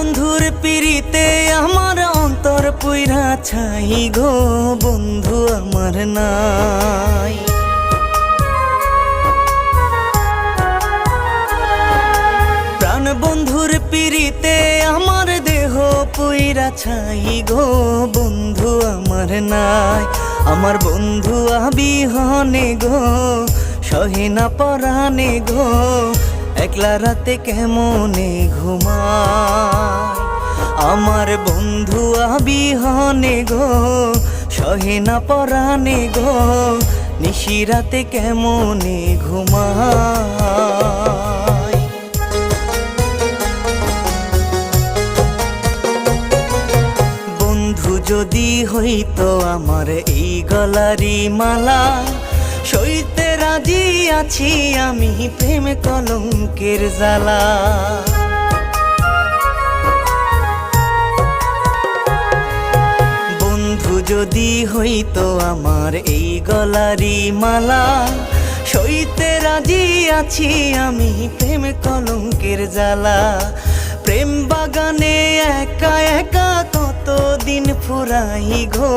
বন্ধুর পিড়িতে আমার অন্তর পুইরা ছাই গো বন্ধু আমার নাই। প্রাণ বন্ধুর পিড়িতে আমার দেহ পুইরা ছাই গো বন্ধু আমার নাই। আমার বন্ধু আবিহনে গো, সহে না পরানে গো একলা রাতে কেমনে ঘুমায়? আমার বন্ধু আবিহনে গো, সহে না পরানে গো, নিশি নিশিরাতে কেমনে ঘুমায়? বন্ধু যদি হইতো আমার এই গলারি মালা সইতে রাজি আছি আমি প্রেম কলঙ্কের জ্বালা। বন্ধু যদি হইতো আমার এই গলারি মালা, সইতে রাজি আছি আমি প্রেম কলঙ্কের জ্বালা। প্রেম বাগানে একা ফুরাই গো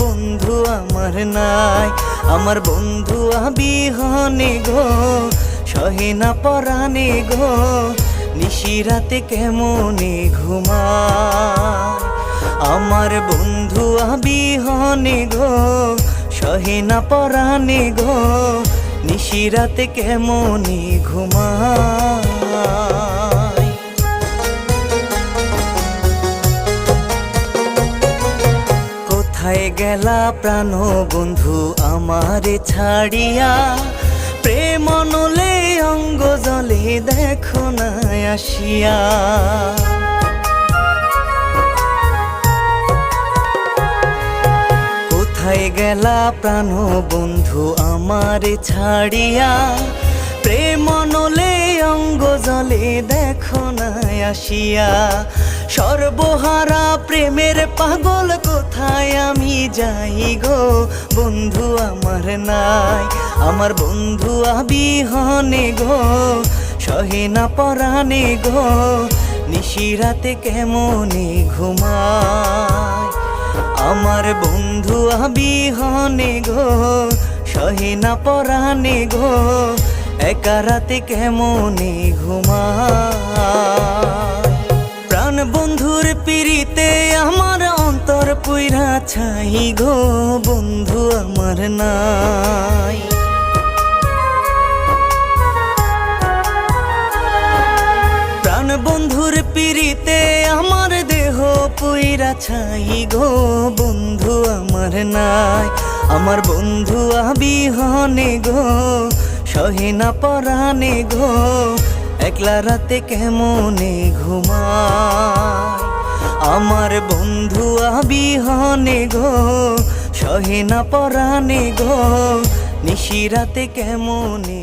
বন্ধু আমার নাই, আমার বন্ধু আবিহনে গো, সহে না পরানে গো নিশিরাতে কেমনে ঘুমায়? আমার বন্ধু আবিহনে গো, সহে না পরানে গো নিশিরাতে কেমনে ঘুমায়? কোথায় গেলা প্রাণ বন্ধু আমারে ছাড়িয়া? প্রেম নলে অঙ্গ জলে দেখো না আসিয়া। কোথায় গেলা প্রাণ বন্ধু আমারে ছাড়িয়া? প্রেম নলে অঙ্গ জলে দেখো না আসিয়া। সর্বহারা প্রেমের পাগল আমি যাই গো, বন্ধু আমার নাই। আমার বন্ধু আবিহনে গো, সহে না পরানে গো নিশিরাতে কেমনে ঘুমায়? আমার বন্ধু আবিহনে গো, সহে না পরানে গো, একা রাতে কেমনে ঘুমায়? পুইরা ছাই গো বন্ধু আমার নাই। প্রাণ বন্ধুর পিড়িতে আমার দেহ পুইরা ছাই গো বন্ধু আমার নাই। আমার বন্ধু আবিহনে গো, সহে না পরানে গো, একলা রাতে কেমনে ঘুমায়? আমার বন্ধু আবিহনে গো সহে না পরানে গো নিশিরাতে কেমনে